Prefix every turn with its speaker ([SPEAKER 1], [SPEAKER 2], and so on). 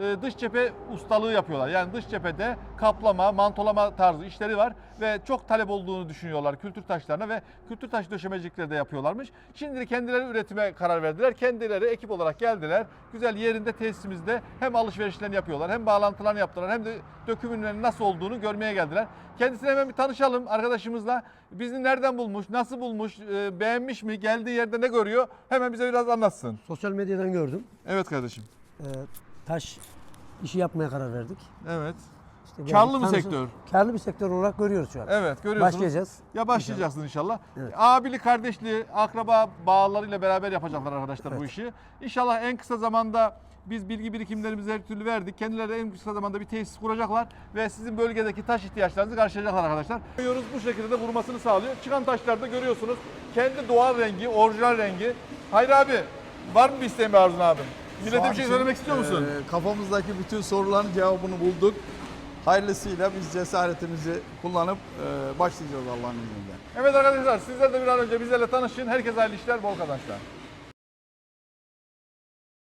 [SPEAKER 1] e, dış cephe ustalığı yapıyorlar. Yani dış cephede kaplama, mantolama tarzı işleri var ve çok talep olduğunu düşünüyorlar kültür taşlarına ve kültür taş döşemecilikleri de yapıyorlarmış. Şimdi kendileri üretime karar verdiler. Kendileri ekip olarak geldiler. Güzel yerinde tesisimizde hem alışverişlerini yapıyorlar hem bağlantılarını yaptılar hem de dökümünün nasıl olduğunu görmeye geldiler. Kendisine hemen bir tanışalım arkadaşımızla. Bizi nereden bulmuş, nasıl bulmuş, e, beğenmiş mi, geldiği yerde ne görüyor? Hemen bize biraz anlatsın.
[SPEAKER 2] Sosyal medyadan gördüm.
[SPEAKER 1] Evet kardeşim.
[SPEAKER 2] Ee, taş işi yapmaya karar verdik.
[SPEAKER 1] Evet.
[SPEAKER 2] İşte
[SPEAKER 1] Karlı mı sektör?
[SPEAKER 2] Karlı bir sektör olarak görüyoruz şu an.
[SPEAKER 1] Evet görüyorsunuz.
[SPEAKER 2] Başlayacağız.
[SPEAKER 1] Ya başlayacaksın inşallah.
[SPEAKER 2] Evet.
[SPEAKER 1] Abili, kardeşli, akraba bağlarıyla beraber yapacaklar arkadaşlar bu
[SPEAKER 2] Evet.
[SPEAKER 1] işi. İnşallah en kısa zamanda biz bilgi birikimlerimizi her türlü verdik. Kendileri en kısa zamanda bir tesis kuracaklar ve sizin bölgedeki taş ihtiyaçlarınızı karşılayacaklar arkadaşlar. Görüyoruz bu şekilde de vurmasını sağlıyor. Çıkan taşlarda görüyorsunuz kendi doğal rengi, orijinal rengi. Hayır abi var mı bir isteğin be Arzun abi? Millete bir şey söylemek istiyor musun?
[SPEAKER 3] e, kafamızdaki bütün soruların cevabını bulduk. Hayırlısıyla biz cesaretimizi kullanıp e, başlayacağız Allah'ın izniyle.
[SPEAKER 1] Evet arkadaşlar sizler de bir an önce bizlerle tanışın. Herkese hayırlı işler, bol kazançlar.